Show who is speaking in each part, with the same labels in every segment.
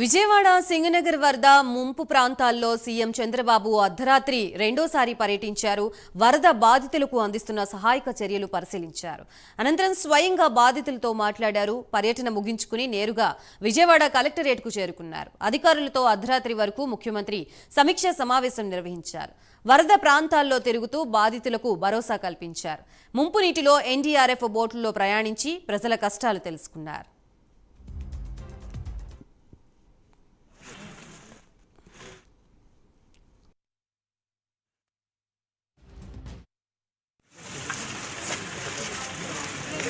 Speaker 1: విజయవాడ సింగనగర్ వరద ముంపు ప్రాంతాల్లో సీఎం చంద్రబాబు అర్ధరాత్రి రెండోసారి పర్యటించారు. వరద బాధితులకు అందిస్తున్న సహాయక చర్యలు పరిశీలించారు. అనంతరం స్వయంగా బాధితులతో మాట్లాడారు. పర్యటన ముగించుకుని నేరుగా విజయవాడ కలెక్టరేట్కు చేరుకున్నారు. అధికారులతో అర్ధరాత్రి వరకు ముఖ్యమంత్రి సమీక్ష సమావేశం నిర్వహించారు. వరద ప్రాంతాల్లో తిరుగుతూ బాధితులకు భరోసా కల్పించారు. ముంపు నీటిలో ఎన్డీఆర్ఎఫ్ బోట్లలో ప్రయాణించి ప్రజల కష్టాలు తెలుసుకున్నారు.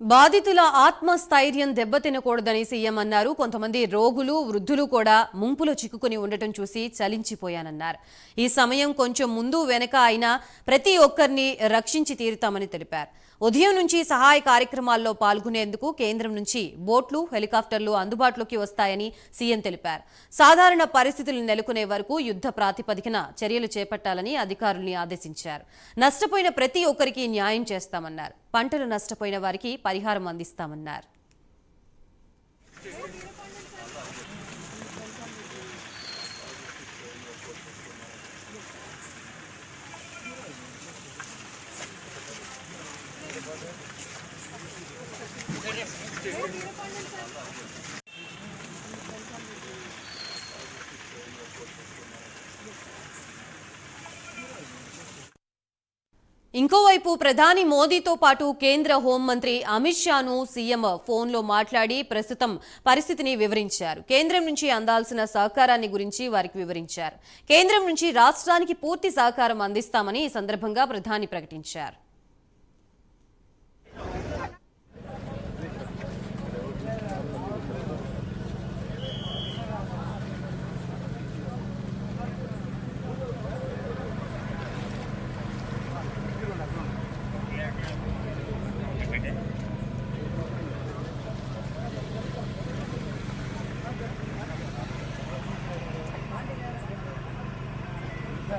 Speaker 1: బాధితుల ఆత్మస్థైర్యం దెబ్బతినకూడదని సీఎం అన్నారు. కొంతమంది రోగులు వృద్ధులు కూడా ముంపులో చిక్కుకుని ఉండటం చూసి చలించిపోయానన్నారు. ఈ సమయం కొంచెం ముందు వెనక అయినా ప్రతి ఒక్కరిని రక్షించి తీరుతామని తెలిపారు. ఉదయం నుంచి సహాయ కార్యక్రమాల్లో పాల్గొనేందుకు కేంద్రం నుంచి బోట్లు హెలికాప్టర్లు అందుబాటులోకి వస్తాయని సీఎం తెలిపారు. సాధారణ పరిస్థితులు నెలకొనే వరకు యుద్ధ ప్రాతిపదికన చర్యలు చేపట్టాలని అధికారుల్ని ఆదేశించారు. నష్టపోయిన ప్రతి ఒక్కరికి న్యాయం చేస్తామన్నారు. పంటలు నష్టపోయిన వారికి పరిహారం అందిస్తామన్నారు. ఇంకోవైపు ప్రధాని మోదీతో పాటు కేంద్ర హోంమంత్రి అమిత్ షాను సీఎం ఫోన్లో మాట్లాడి ప్రస్తుతం పరిస్థితిని వివరించారు. కేంద్రం నుంచి అందాల్సిన సహకారాన్ని గురించి వారికి వివరించారు. కేంద్రం నుంచి రాష్ట్రానికి పూర్తి సహకారం అందిస్తామని ఈ సందర్భంగా ప్రధాని ప్రకటించారు.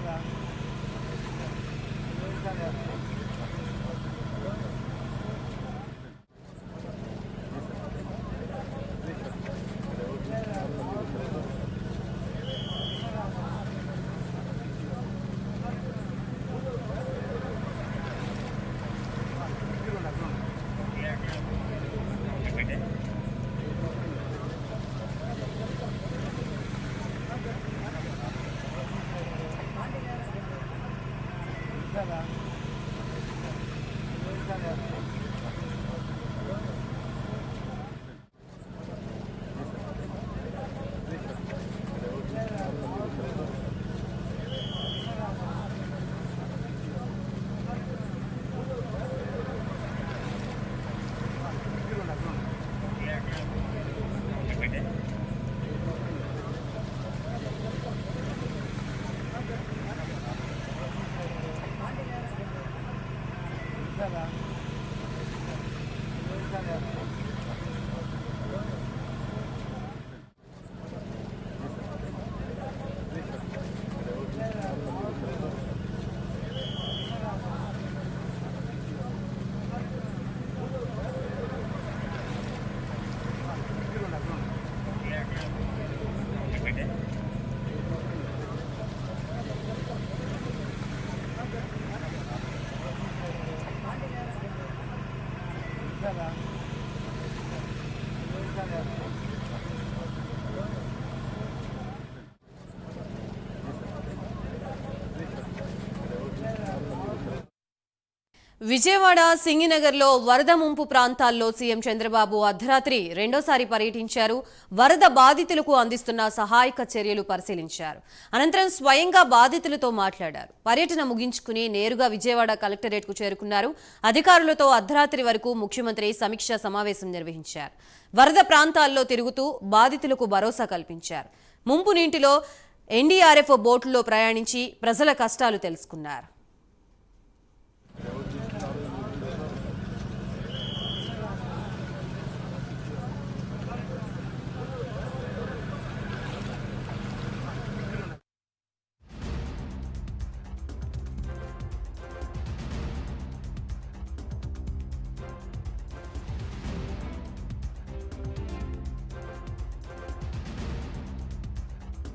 Speaker 1: Canada. Chicago. Yeah. విజయవాడ సింగినగర్లో వరద ముంపు ప్రాంతాల్లో సీఎం చంద్రబాబు అర్ధరాత్రి రెండోసారి పర్యటించారు. వరద బాధితులకు అందిస్తున్న సహాయక చర్యలు పరిశీలించారు. అనంతరం స్వయంగా బాధితులతో మాట్లాడారు. పర్యటన ముగించుకుని నేరుగా విజయవాడ కలెక్టరేట్కు చేరుకున్నారు. అధికారులతో అర్ధరాత్రి వరకు ముఖ్యమంత్రి సమీక్షా సమావేశం నిర్వహించారు. వరద ప్రాంతాల్లో తిరుగుతూ బాధితులకు భరోసా కల్పించారు. ముంపు నీటిలో ఎన్డీఆర్ఎఫ్ బోట్లో ప్రయాణించి ప్రజల కష్టాలు తెలుసుకున్నారు.